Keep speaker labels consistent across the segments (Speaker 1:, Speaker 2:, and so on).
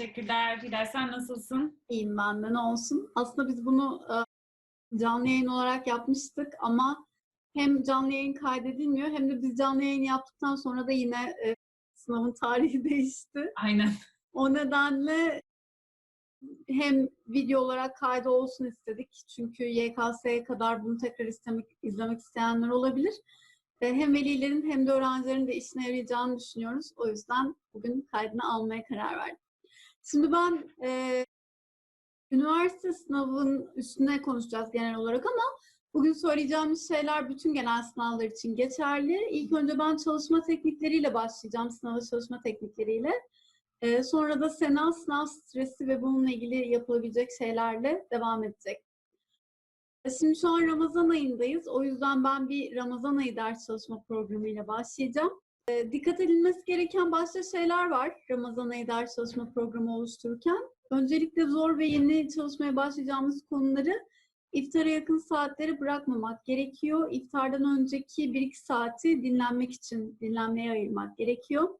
Speaker 1: Teşekkürler. Hilal sen nasılsın?
Speaker 2: İyiyim ben de ne olsun. Aslında biz bunu e, canlı yayın olarak yapmıştık ama hem canlı yayın kaydedilmiyor hem de biz canlı yayın yaptıktan sonra da yine e, sınavın tarihi değişti.
Speaker 1: Aynen.
Speaker 2: O nedenle hem video olarak kaydı olsun istedik. Çünkü YKS'ye kadar bunu tekrar istemek, izlemek isteyenler olabilir. Ve hem velilerin hem de öğrencilerin de işine yarayacağını düşünüyoruz. O yüzden bugün kaydını almaya karar verdim. Şimdi ben e, üniversite sınavının üstüne konuşacağız genel olarak ama bugün söyleyeceğimiz şeyler bütün genel sınavlar için geçerli. İlk önce ben çalışma teknikleriyle başlayacağım, sınava çalışma teknikleriyle. E, sonra da Sena sınav stresi ve bununla ilgili yapılabilecek şeylerle devam edecek. E, Şimdi şu an Ramazan ayındayız. O yüzden ben bir Ramazan ayı ders çalışma programıyla başlayacağım. E, dikkat edilmesi gereken başka şeyler var Ramazan ayı ders çalışma programı oluştururken. Öncelikle zor ve yeni çalışmaya başlayacağımız konuları iftara yakın saatleri bırakmamak gerekiyor. İftardan önceki 1-2 saati dinlenmek için dinlenmeye ayırmak gerekiyor.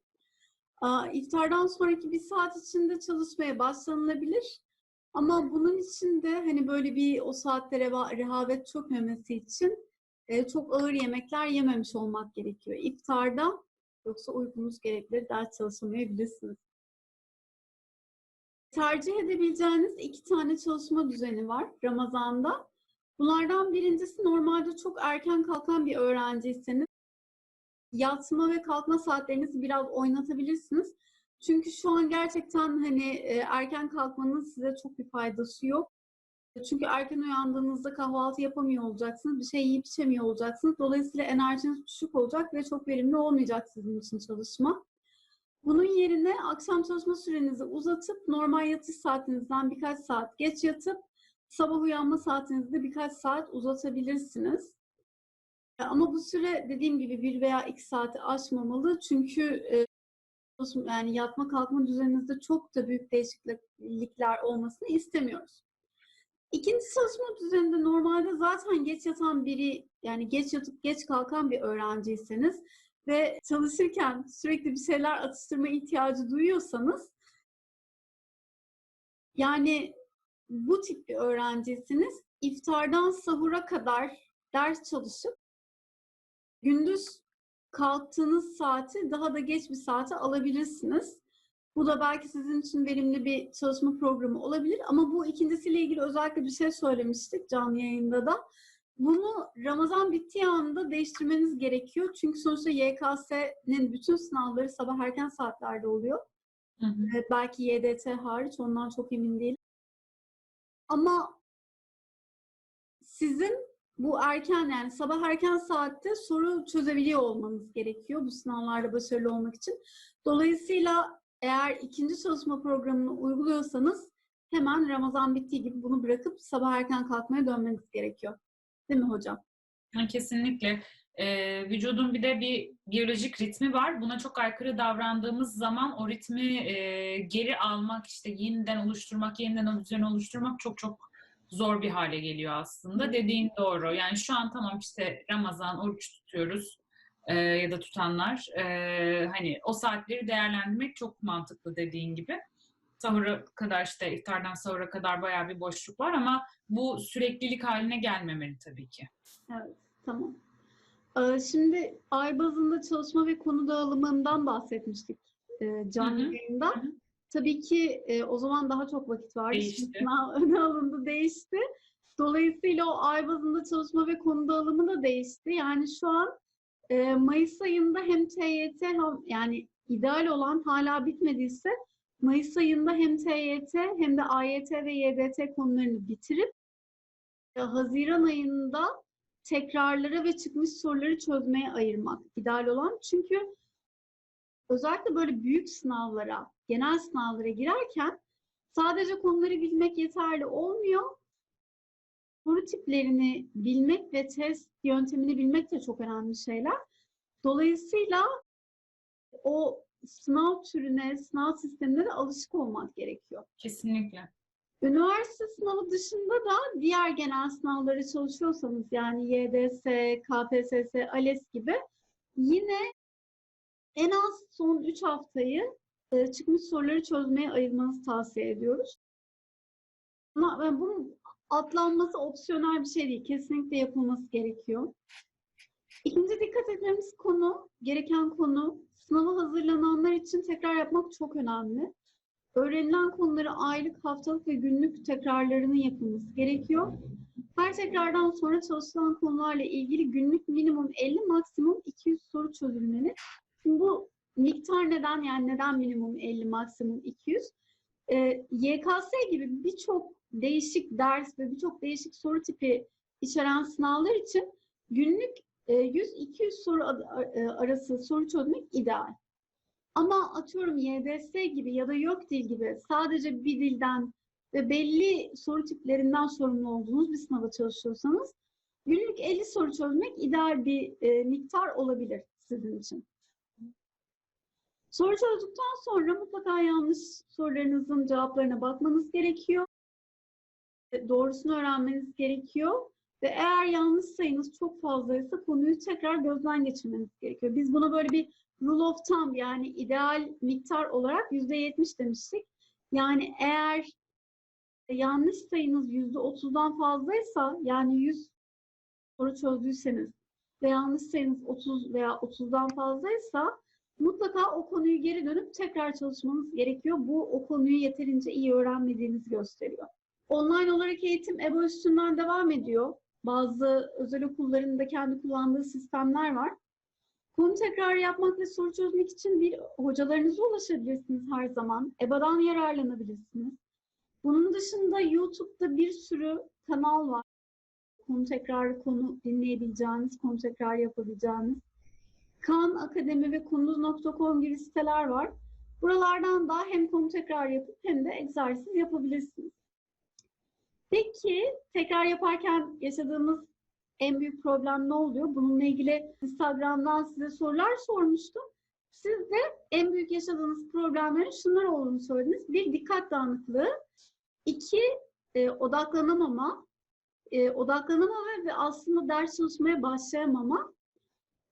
Speaker 2: İftardan sonraki bir saat içinde çalışmaya başlanılabilir. Ama bunun için de hani böyle bir o saatte reva- rehavet çökmemesi için e, çok ağır yemekler yememiş olmak gerekiyor iftarda. Yoksa uykunuz gerekli, ders çalışamayabilirsiniz. Tercih edebileceğiniz iki tane çalışma düzeni var Ramazan'da. Bunlardan birincisi normalde çok erken kalkan bir öğrenciyseniz yatma ve kalkma saatlerinizi biraz oynatabilirsiniz. Çünkü şu an gerçekten hani e, erken kalkmanın size çok bir faydası yok. Çünkü erken uyandığınızda kahvaltı yapamıyor olacaksınız, bir şey yiyip içemiyor olacaksınız. Dolayısıyla enerjiniz düşük olacak ve çok verimli olmayacak sizin için çalışma. Bunun yerine akşam çalışma sürenizi uzatıp normal yatış saatinizden birkaç saat geç yatıp sabah uyanma saatinizi de birkaç saat uzatabilirsiniz. Ama bu süre dediğim gibi bir veya iki saati aşmamalı. Çünkü e, yani yatma kalkma düzeninizde çok da büyük değişiklikler olmasını istemiyoruz. İkinci çalışma düzeninde normalde zaten geç yatan biri yani geç yatıp geç kalkan bir öğrenciyseniz ve çalışırken sürekli bir şeyler atıştırma ihtiyacı duyuyorsanız yani bu tip bir öğrenciyseniz iftardan sahura kadar ders çalışıp gündüz kalktığınız saati daha da geç bir saate alabilirsiniz. Bu da belki sizin için verimli bir çalışma programı olabilir ama bu ikincisiyle ilgili özellikle bir şey söylemiştik canlı yayında da. Bunu Ramazan bittiği anda değiştirmeniz gerekiyor. Çünkü sonuçta YKS'nin bütün sınavları sabah erken saatlerde oluyor.
Speaker 1: Hı hı.
Speaker 2: Belki YDT hariç ondan çok emin değilim. Ama sizin bu erken yani sabah erken saatte soru çözebiliyor olmanız gerekiyor bu sınavlarda başarılı olmak için. Dolayısıyla eğer ikinci çalışma programını uyguluyorsanız hemen Ramazan bittiği gibi bunu bırakıp sabah erken kalkmaya dönmeniz gerekiyor. Değil mi hocam?
Speaker 1: Ha, Kesinlikle. Ee, vücudun bir de bir biyolojik ritmi var. Buna çok aykırı davrandığımız zaman o ritmi e, geri almak, işte yeniden oluşturmak, yeniden o düzeni oluşturmak çok çok zor bir hale geliyor aslında. Dediğin doğru. Yani şu an tamam işte Ramazan, oruç tutuyoruz e, ya da tutanlar. e, hani o saatleri değerlendirmek çok mantıklı dediğin gibi. Sahura kadar işte iftardan sahura kadar bayağı bir boşluk var ama bu süreklilik haline gelmemeli tabii ki.
Speaker 2: Evet, tamam. Ee, Şimdi ay bazında çalışma ve konu dağılımından bahsetmiştik e, canlı yayında. Tabii ki e, o zaman daha çok vakit vardı. Şimdi
Speaker 1: Değişti.
Speaker 2: sınav öne alındı, değişti. Dolayısıyla o ay bazında çalışma ve konu dağılımı da değişti. Yani şu an e, Mayıs ayında hem TYT hem yani ideal olan hala bitmediyse Mayıs ayında hem TYT hem de AYT ve YDT konularını bitirip e, Haziran ayında tekrarlara ve çıkmış soruları çözmeye ayırmak ideal olan. Çünkü özellikle böyle büyük sınavlara, genel sınavlara girerken sadece konuları bilmek yeterli olmuyor. Soru tiplerini bilmek ve test yöntemini bilmek de çok önemli şeyler. Dolayısıyla o sınav türüne, sınav sistemine de alışık olmak gerekiyor.
Speaker 1: Kesinlikle.
Speaker 2: Üniversite sınavı dışında da diğer genel sınavlara çalışıyorsanız yani YDS, KPSS, ALES gibi yine en az son 3 haftayı e, çıkmış soruları çözmeye ayırmanızı tavsiye ediyoruz. Ama ben bunun atlanması opsiyonel bir şey değil. Kesinlikle yapılması gerekiyor. İkinci dikkat etmemiz konu, gereken konu, sınava hazırlananlar için tekrar yapmak çok önemli. Öğrenilen konuları aylık, haftalık ve günlük tekrarlarının yapılması gerekiyor. Her tekrardan sonra çalışılan konularla ilgili günlük minimum 50, maksimum 200 soru çözülmeli. Şimdi bu miktar neden yani neden minimum 50, maksimum 200? Ee, YKS gibi birçok değişik ders ve birçok değişik soru tipi içeren sınavlar için günlük e, 100-200 soru ad- e, arası soru çözmek ideal. Ama atıyorum YDS gibi ya da yok dil gibi sadece bir dilden ve belli soru tiplerinden sorumlu olduğunuz bir sınava çalışıyorsanız günlük 50 soru çözmek ideal bir e, miktar olabilir sizin için. Soru çözdükten sonra mutlaka yanlış sorularınızın cevaplarına bakmanız gerekiyor. E, Doğrusunu öğrenmeniz gerekiyor. Ve eğer yanlış sayınız çok fazlaysa konuyu tekrar gözden geçirmeniz gerekiyor. Biz buna böyle bir rule of thumb yani ideal miktar olarak %70 demiştik. Yani eğer yanlış sayınız %30'dan fazlaysa yani 100 soru çözdüyseniz ve yanlış sayınız 30 veya 30'dan fazlaysa mutlaka o konuyu geri dönüp tekrar çalışmanız gerekiyor. Bu o konuyu yeterince iyi öğrenmediğinizi gösteriyor. Online olarak eğitim EBA üstünden devam ediyor. Bazı özel okulların da kendi kullandığı sistemler var. Konu tekrarı yapmak ve soru çözmek için bir hocalarınıza ulaşabilirsiniz her zaman. EBA'dan yararlanabilirsiniz. Bunun dışında YouTube'da bir sürü kanal var. Konu tekrarı konu dinleyebileceğiniz, konu tekrarı yapabileceğiniz. Kan Akademi ve Kunduz.com gibi siteler var. Buralardan da hem konu tekrar yapıp hem de egzersiz yapabilirsiniz. Peki tekrar yaparken yaşadığımız en büyük problem ne oluyor? Bununla ilgili Instagram'dan size sorular sormuştum. Siz de en büyük yaşadığınız problemlerin şunlar olduğunu söylediniz. Bir, dikkat dağınıklığı. İki, e, odaklanamama. E, odaklanamama ve aslında ders çalışmaya başlayamama.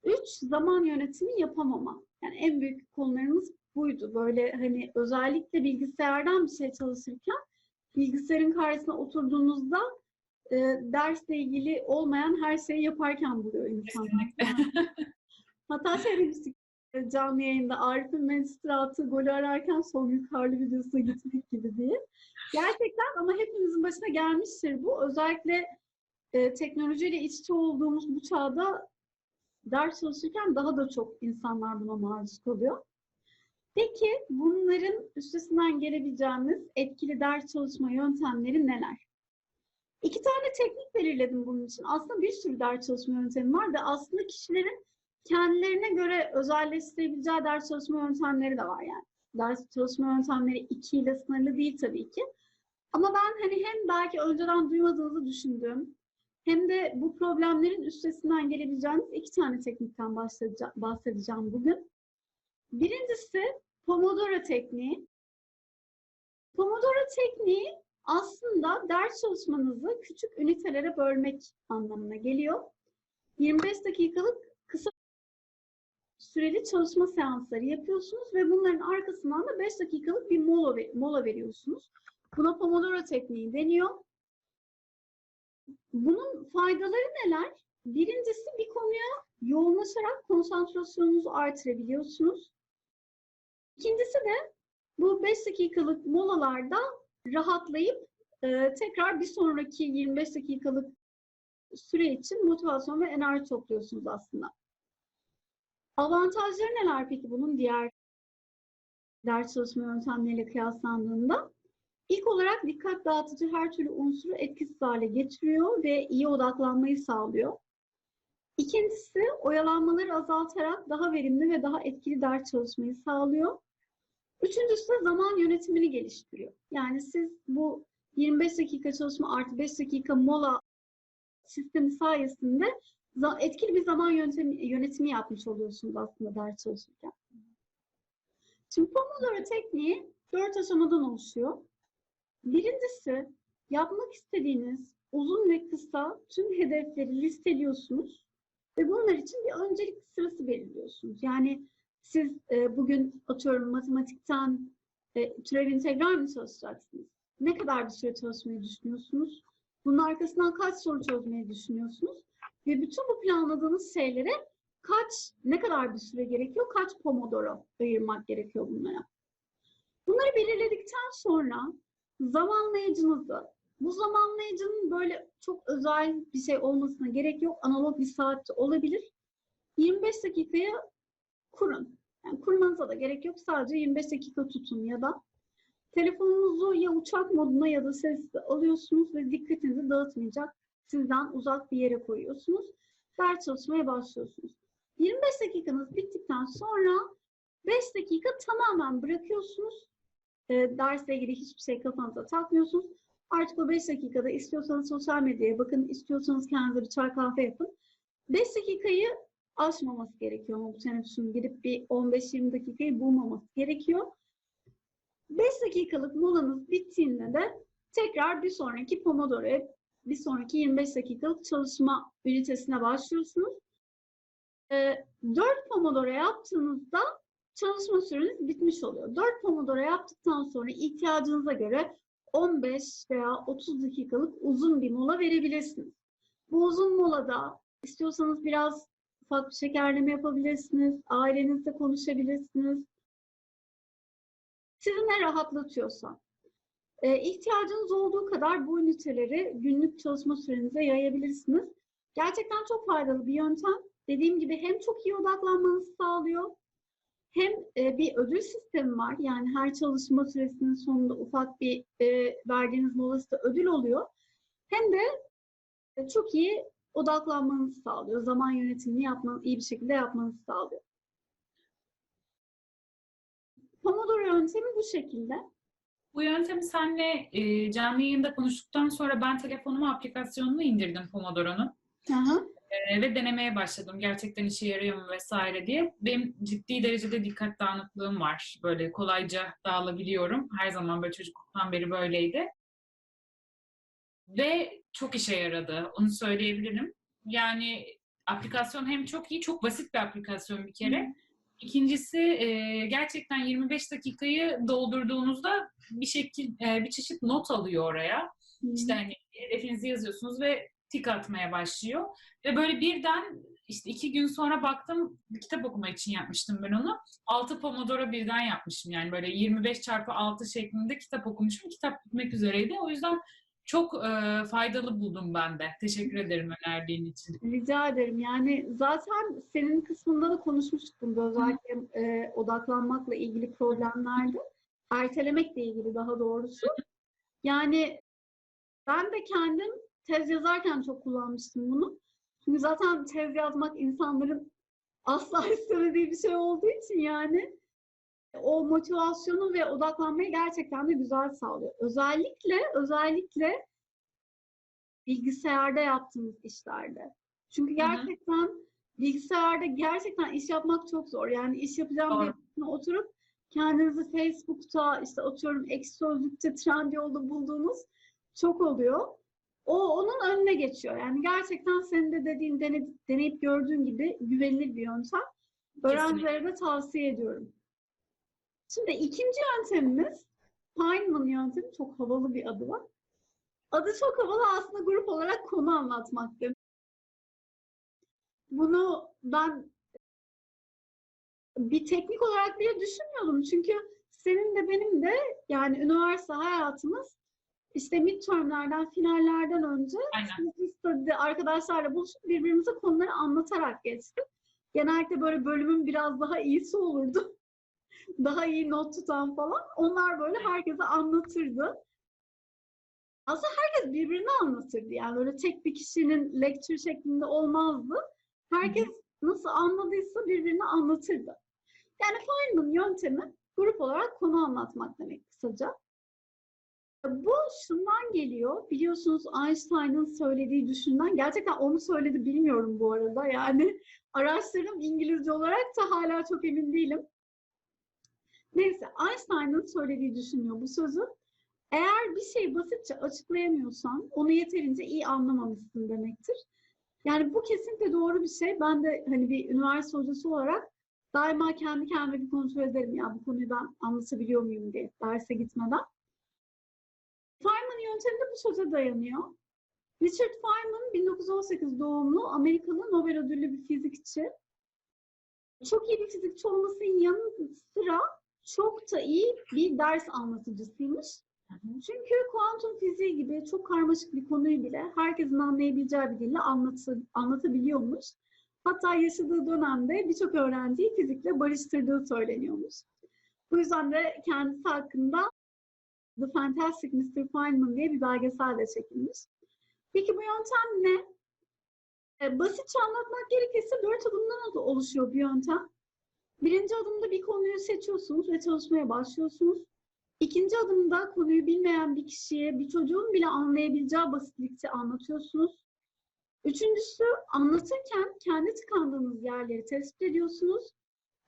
Speaker 2: Üç, zaman yönetimi yapamama. Yani en büyük konularımız buydu. Böyle hani özellikle bilgisayardan bir şey çalışırken bilgisayarın karşısına oturduğunuzda e, dersle ilgili olmayan her şeyi yaparken buluyor insan. Hatta şey demiştik canlı yayında Arif'in Manchester attığı golü ararken son yukarılı videosuna gitmek gibi diye. Gerçekten ama hepimizin başına gelmiştir bu. Özellikle e, teknolojiyle iç içe olduğumuz bu çağda ders çalışırken daha da çok insanlar buna maruz kalıyor. Peki bunların üstesinden gelebileceğimiz etkili ders çalışma yöntemleri neler? İki tane teknik belirledim bunun için. Aslında bir sürü ders çalışma yöntemi var ve aslında kişilerin kendilerine göre özelleştirebileceği ders çalışma yöntemleri de var yani. Ders çalışma yöntemleri iki ile sınırlı değil tabii ki. Ama ben hani hem belki önceden duymadığınızı düşündüğüm hem de bu problemlerin üstesinden gelebileceğiniz iki tane teknikten bahsedeceğim bugün. Birincisi Pomodoro tekniği. Pomodoro tekniği aslında ders çalışmanızı küçük ünitelere bölmek anlamına geliyor. 25 dakikalık kısa süreli çalışma seansları yapıyorsunuz ve bunların arkasından da 5 dakikalık bir mola, mola veriyorsunuz. Buna Pomodoro tekniği deniyor. Bunun faydaları neler? Birincisi bir konuya yoğunlaşarak konsantrasyonunuzu artırabiliyorsunuz. İkincisi de bu 5 dakikalık molalarda rahatlayıp e, tekrar bir sonraki 25 dakikalık süre için motivasyon ve enerji topluyorsunuz aslında. Avantajları neler peki bunun diğer ders çalışma yöntemleriyle kıyaslandığında? İlk olarak dikkat dağıtıcı her türlü unsuru etkisiz hale getiriyor ve iyi odaklanmayı sağlıyor. İkincisi oyalanmaları azaltarak daha verimli ve daha etkili ders çalışmayı sağlıyor. Üçüncüsü de zaman yönetimini geliştiriyor. Yani siz bu 25 dakika çalışma artı 5 dakika mola sistemi sayesinde etkili bir zaman yöntemi, yönetimi yapmış oluyorsunuz aslında ders çalışırken. Şimdi Pomodoro tekniği dört aşamadan oluşuyor. Birincisi yapmak istediğiniz uzun ve kısa tüm hedefleri listeliyorsunuz ve bunlar için bir öncelik sırası belirliyorsunuz. Yani siz e, bugün atıyorum matematikten e, türev integral mi çalışacaksınız? Ne kadar bir süre çalışmayı düşünüyorsunuz? Bunun arkasından kaç soru çözmeyi düşünüyorsunuz? Ve bütün bu planladığınız şeylere kaç, ne kadar bir süre gerekiyor? Kaç pomodoro ayırmak gerekiyor bunlara? Bunları belirledikten sonra zamanlayıcınızı, bu zamanlayıcının böyle çok özel bir şey olmasına gerek yok. Analog bir saatte olabilir. 25 dakikaya kurun. Yani kurmanıza da gerek yok. Sadece 25 dakika tutun ya da telefonunuzu ya uçak moduna ya da sesli alıyorsunuz ve dikkatinizi dağıtmayacak sizden uzak bir yere koyuyorsunuz. Ders çalışmaya başlıyorsunuz. 25 dakikanız bittikten sonra 5 dakika tamamen bırakıyorsunuz. E, dersle ilgili hiçbir şey kafanıza takmıyorsunuz. Artık o 5 dakikada istiyorsanız sosyal medyaya bakın, istiyorsanız kendinize bir çay kahve yapın. 5 dakikayı aşmaması gerekiyor teneffüsün gidip bir 15-20 dakikayı bulmaması gerekiyor. 5 dakikalık molanız bittiğinde de tekrar bir sonraki Pomodoro'ya, bir sonraki 25 dakikalık çalışma ünitesine başlıyorsunuz. 4 Pomodoro yaptığınızda çalışma süreniz bitmiş oluyor. 4 Pomodoro yaptıktan sonra ihtiyacınıza göre 15 veya 30 dakikalık uzun bir mola verebilirsiniz. Bu uzun molada istiyorsanız biraz ufak bir şekerleme yapabilirsiniz, ailenizle konuşabilirsiniz. Sizi ne rahatlatıyorsa. Ee, ihtiyacınız olduğu kadar bu üniteleri günlük çalışma sürenize yayabilirsiniz. Gerçekten çok faydalı bir yöntem. Dediğim gibi hem çok iyi odaklanmanızı sağlıyor, hem e, bir ödül sistemi var. Yani her çalışma süresinin sonunda ufak bir e, verdiğiniz molası da ödül oluyor. Hem de e, çok iyi odaklanmanızı sağlıyor. Zaman yönetimini yapmanız, iyi bir şekilde yapmanızı sağlıyor. Pomodoro yöntemi bu şekilde.
Speaker 1: Bu yöntemi senle e, canlı yayında konuştuktan sonra ben telefonuma aplikasyonunu indirdim Pomodoro'nun. E, ve denemeye başladım. Gerçekten işe yarıyor mu vesaire diye. Benim ciddi derecede dikkat dağınıklığım var. Böyle kolayca dağılabiliyorum. Her zaman böyle çocukluktan beri böyleydi. Ve çok işe yaradı. Onu söyleyebilirim. Yani aplikasyon hem çok iyi, çok basit bir aplikasyon bir kere. İkincisi e, gerçekten 25 dakikayı doldurduğunuzda bir şekil e, bir çeşit not alıyor oraya. İşte hani hedefinizi yazıyorsunuz ve tik atmaya başlıyor. Ve böyle birden işte iki gün sonra baktım bir kitap okuma için yapmıştım ben onu. 6 Pomodoro birden yapmışım yani böyle 25 çarpı 6 şeklinde kitap okumuşum. Kitap bitmek üzereydi. O yüzden çok e, faydalı buldum ben de. Teşekkür ederim önerdiğin için.
Speaker 2: Rica ederim. Yani zaten senin kısmında da konuşmuştuk bunda özellikle e, odaklanmakla ilgili problemlerde. Ertelemekle ilgili daha doğrusu. Yani ben de kendim tez yazarken çok kullanmıştım bunu. Çünkü zaten tez yazmak insanların asla istemediği bir şey olduğu için yani o motivasyonu ve odaklanmayı gerçekten de güzel sağlıyor. Özellikle özellikle bilgisayarda yaptığımız işlerde. Çünkü gerçekten bilgisayarda gerçekten iş yapmak çok zor. Yani iş yapacağım diye oturup kendinizi Facebook'ta işte atıyorum Ekşi Sözlük'te Trendyol'da bulduğunuz çok oluyor. O onun önüne geçiyor. Yani gerçekten senin de dediğin deneyip, deneyip gördüğün gibi güvenilir bir yöntem. Öğrencilere de tavsiye ediyorum. Şimdi ikinci yöntemimiz Feynman yöntemi. Çok havalı bir adı var. Adı çok havalı aslında grup olarak konu anlatmaktır. Bunu ben bir teknik olarak bile düşünmüyordum. Çünkü senin de benim de yani üniversite hayatımız işte midtermlerden, finallerden önce study'de arkadaşlarla buluşup birbirimize konuları anlatarak geçtik. Genellikle böyle bölümün biraz daha iyisi olurdu. Daha iyi not tutan falan. Onlar böyle herkese anlatırdı. Aslında herkes birbirini anlatırdı. Yani böyle tek bir kişinin lecture şeklinde olmazdı. Herkes nasıl anladıysa birbirini anlatırdı. Yani Feynman yöntemi grup olarak konu anlatmak demek kısaca. Bu şundan geliyor. Biliyorsunuz Einstein'ın söylediği düşünden. Gerçekten onu söyledi bilmiyorum bu arada. Yani araştırdım İngilizce olarak da hala çok emin değilim. Neyse Einstein'ın söylediği düşünüyor bu sözü. Eğer bir şeyi basitçe açıklayamıyorsan onu yeterince iyi anlamamışsın demektir. Yani bu kesinlikle doğru bir şey. Ben de hani bir üniversite hocası olarak daima kendi kendime bir kontrol ederim ya bu konuyu ben anlatabiliyor muyum diye derse gitmeden. Feynman yöntemi de bu söze dayanıyor. Richard Feynman 1918 doğumlu Amerikalı Nobel ödüllü bir fizikçi. Çok iyi bir fizikçi olmasının yanı sıra çok da iyi bir ders anlatıcısıymış. Çünkü kuantum fiziği gibi çok karmaşık bir konuyu bile herkesin anlayabileceği bir dille anlatı, anlatabiliyormuş. Hatta yaşadığı dönemde birçok öğrenciyi fizikle barıştırdığı söyleniyormuş. Bu yüzden de kendisi hakkında The Fantastic Mr. Feynman diye bir belgesel de çekilmiş. Peki bu yöntem ne? E, basitçe anlatmak gerekirse dört adımdan oluşuyor bir yöntem. Birinci adımda bir konuyu seçiyorsunuz ve çalışmaya başlıyorsunuz. İkinci adımda konuyu bilmeyen bir kişiye, bir çocuğun bile anlayabileceği basitlikte anlatıyorsunuz. Üçüncüsü anlatırken kendi tıkandığınız yerleri tespit ediyorsunuz.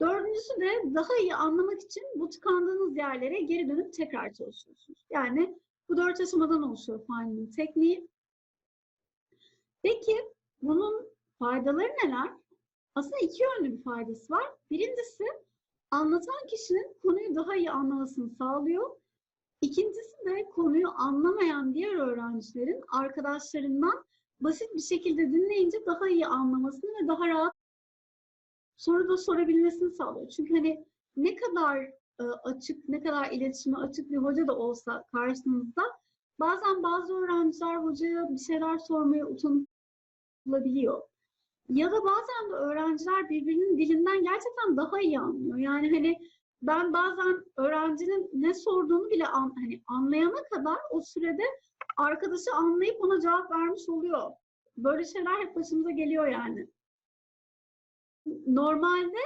Speaker 2: Dördüncüsü de daha iyi anlamak için bu tıkandığınız yerlere geri dönüp tekrar çalışıyorsunuz. Yani bu dört aşamadan oluşuyor Feynman tekniği. Peki bunun faydaları neler? Aslında iki yönlü bir faydası var. Birincisi anlatan kişinin konuyu daha iyi anlamasını sağlıyor. İkincisi de konuyu anlamayan diğer öğrencilerin arkadaşlarından basit bir şekilde dinleyince daha iyi anlamasını ve daha rahat soru da sorabilmesini sağlıyor. Çünkü hani ne kadar e, açık, ne kadar iletişime açık bir hoca da olsa karşınızda bazen bazı öğrenciler hocaya bir şeyler sormaya utanabiliyor. Ya da bazen de öğrenciler birbirinin dilinden gerçekten daha iyi anlıyor. Yani hani ben bazen öğrencinin ne sorduğunu bile an, hani anlayana kadar o sürede arkadaşı anlayıp ona cevap vermiş oluyor. Böyle şeyler hep başımıza geliyor yani. Normalde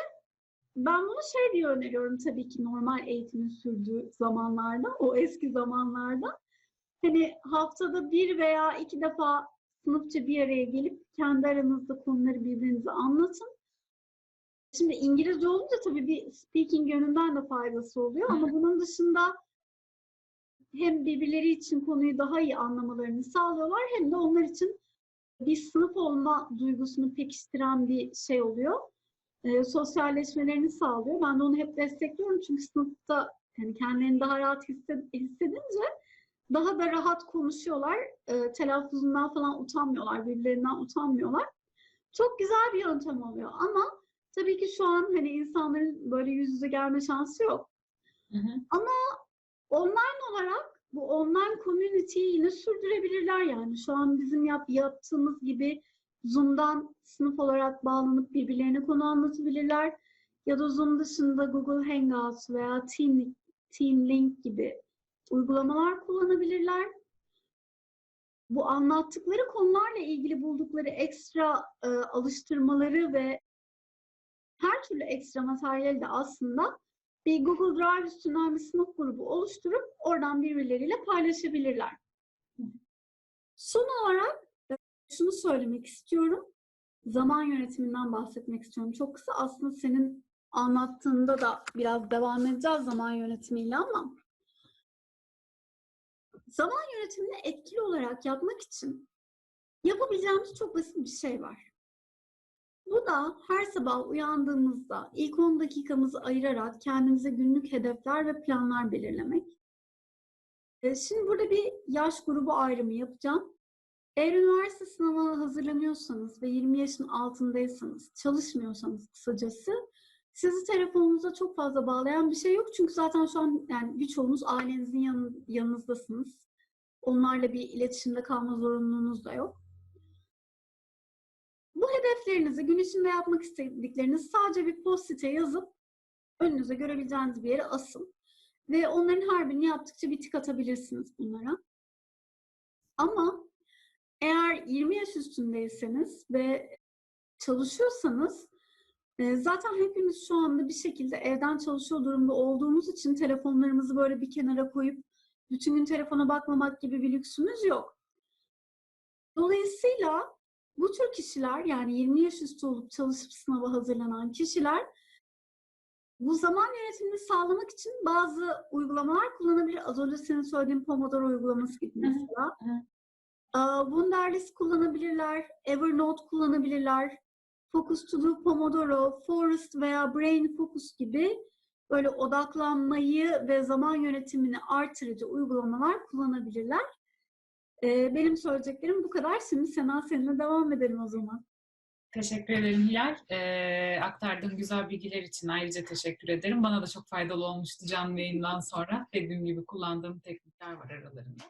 Speaker 2: ben bunu şey diye öneriyorum tabii ki normal eğitimin sürdüğü zamanlarda, o eski zamanlarda. Hani haftada bir veya iki defa sınıfça bir araya gelip kendi aranızda konuları birbirinize anlatın. Şimdi İngilizce olunca tabii bir speaking yönünden de faydası oluyor ama bunun dışında hem birbirleri için konuyu daha iyi anlamalarını sağlıyorlar hem de onlar için bir sınıf olma duygusunu pekiştiren bir şey oluyor. E, sosyalleşmelerini sağlıyor. Ben de onu hep destekliyorum çünkü sınıfta yani kendilerini daha rahat hissed- hissedince daha da rahat konuşuyorlar. E, telaffuzundan falan utanmıyorlar, birbirlerinden utanmıyorlar. Çok güzel bir yöntem oluyor ama tabii ki şu an hani insanların böyle yüz yüze gelme şansı yok.
Speaker 1: Hı hı.
Speaker 2: Online olarak bu online community'yi yine sürdürebilirler yani. Şu an bizim yap, yaptığımız gibi Zoom'dan sınıf olarak bağlanıp birbirlerine konu anlatabilirler. Ya da Zoom dışında Google Hangouts veya Team, Team Link gibi uygulamalar kullanabilirler. Bu anlattıkları konularla ilgili buldukları ekstra e, alıştırmaları ve her türlü ekstra materyali de aslında bir Google Drive üstünden bir sınıf grubu oluşturup oradan birbirleriyle paylaşabilirler. Son olarak e, şunu söylemek istiyorum. Zaman yönetiminden bahsetmek istiyorum. Çok kısa aslında senin anlattığında da biraz devam edeceğiz zaman yönetimiyle ama zaman yönetimini etkili olarak yapmak için yapabileceğimiz çok basit bir şey var. Bu da her sabah uyandığımızda ilk 10 dakikamızı ayırarak kendimize günlük hedefler ve planlar belirlemek. E, Şimdi burada bir yaş grubu ayrımı yapacağım. Eğer üniversite sınavına hazırlanıyorsanız ve 20 yaşın altındaysanız, çalışmıyorsanız kısacası sizi telefonunuza çok fazla bağlayan bir şey yok. Çünkü zaten şu an yani birçoğunuz ailenizin yanı- yanınızdasınız. Onlarla bir iletişimde kalma zorunluluğunuz da yok. Bu hedeflerinizi, gün içinde yapmak istediklerinizi sadece bir post-it'e yazıp önünüze görebileceğiniz bir yere asın. Ve onların her birini yaptıkça bir tık atabilirsiniz bunlara. Ama eğer 20 yaş üstündeyseniz ve çalışıyorsanız zaten hepimiz şu anda bir şekilde evden çalışıyor durumda olduğumuz için telefonlarımızı böyle bir kenara koyup bütün gün telefona bakmamak gibi bir lüksümüz yok. Dolayısıyla bu tür kişiler yani 20 yaş üstü olup çalışıp sınava hazırlanan kişiler bu zaman yönetimini sağlamak için bazı uygulamalar kullanabilir. Az önce senin söylediğin Pomodoro uygulaması gibi mesela. Wunderlist kullanabilirler, Evernote kullanabilirler, Do Pomodoro, Forest veya Brain Focus gibi böyle odaklanmayı ve zaman yönetimini artırıcı uygulamalar kullanabilirler. Ee, benim söyleyeceklerim bu kadar. Şimdi Sena seninle devam edelim o zaman.
Speaker 1: Teşekkür ederim Hilal. Ee, aktardığın güzel bilgiler için ayrıca teşekkür ederim. Bana da çok faydalı olmuştu canlı yayından sonra. Dediğim gibi kullandığım teknikler var aralarında.